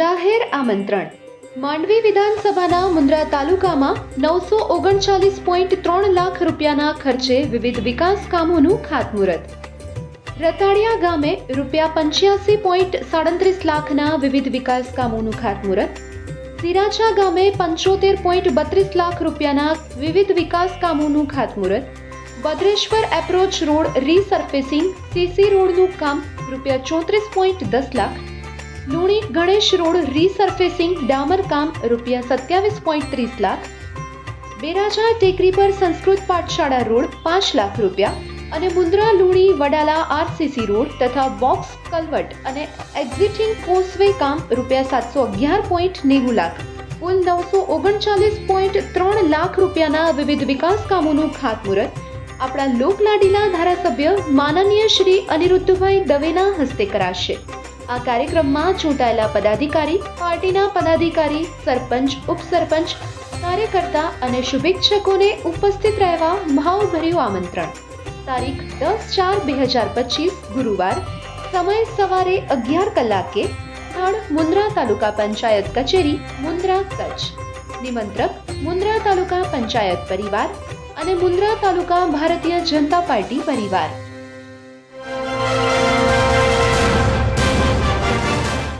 આમંત્રણ. માંડવી વિધાનસભાના મુન્દ્રા તાલુકામાં નવસો ઓગણચાલીસ પોઈન્ટ ત્રણ લાખ રૂપિયાના ખર્ચે વિવિધ વિકાસ કામોનું ખાતમુહૂર્ત. રતાડિયા ગામે રૂપિયા પંચ્યાસી પોઈન્ટ સાડત્રીસ લાખના વિવિધ વિકાસ કામોનું ખાતમુહૂર્ત. સિરાચા ગામે પંચોતેર પોઈન્ટ બત્રીસ લાખ રૂપિયાના વિવિધ વિકાસ કામોનું ખાતમુહૂર્ત. Bhadreshwar approach road resurfacing, CC રોડનું કામ રૂપિયા ચોત્રીસ પોઈન્ટ દસ લાખ. લુણી ગણેશ રોડ રીસર્ફેસિંગ ડામર કામ રૂપિયા સત્યાવીસ પોઈન્ટ ત્રીસ લાખ. બેરાજા ટેકરી પર સંસ્કૃત પાઠશાળા રોડ પાંચ લાખ રૂપિયા અને મુન્દ્રા લુણી વડાલા આરસીસી રોડ તથા બોક્સ કલવટ અને એક્ઝિટિંગ કોસવે કામ રૂપિયા સાતસો અગિયાર પોઈન્ટ નેવું લાખ. કુલ નવસો ઓગણચાલીસ પોઈન્ટ ત્રણ લાખ રૂપિયાના વિવિધ વિકાસ કામોનું ખાતમુહૂર્ત. આપણા લોકલાડીલા ધારાસભ્ય માનનીય શ્રી અનિરુદ્ધભાઈ દવેના હસ્તે કરાશે. આ કાર્યક્રમમાં ચૂંટાયેલા પદાધિકારી, પાર્ટીના પદાધિકારી, સરપંચ, ઉપસરપંચ, કાર્યકર્તા અને શુભેચ્છકોને ઉપસ્થિત રહેવા ભાવભર્યું આમંત્રણ. તારીખ દસ ચાર બે હજાર પચીસ, ગુરુવાર, સમય સવારે અગિયાર કલાકે સ્થળ મુન્દ્રા તાલુકા પંચાયત કચેરી, મુન્દ્રા કચ્છ. નિમંત્રક, મુન્દ્રા તાલુકા પંચાયત પરિવાર અને મુન્દ્રા તાલુકા ભારતીય જનતા પાર્ટી પરિવાર.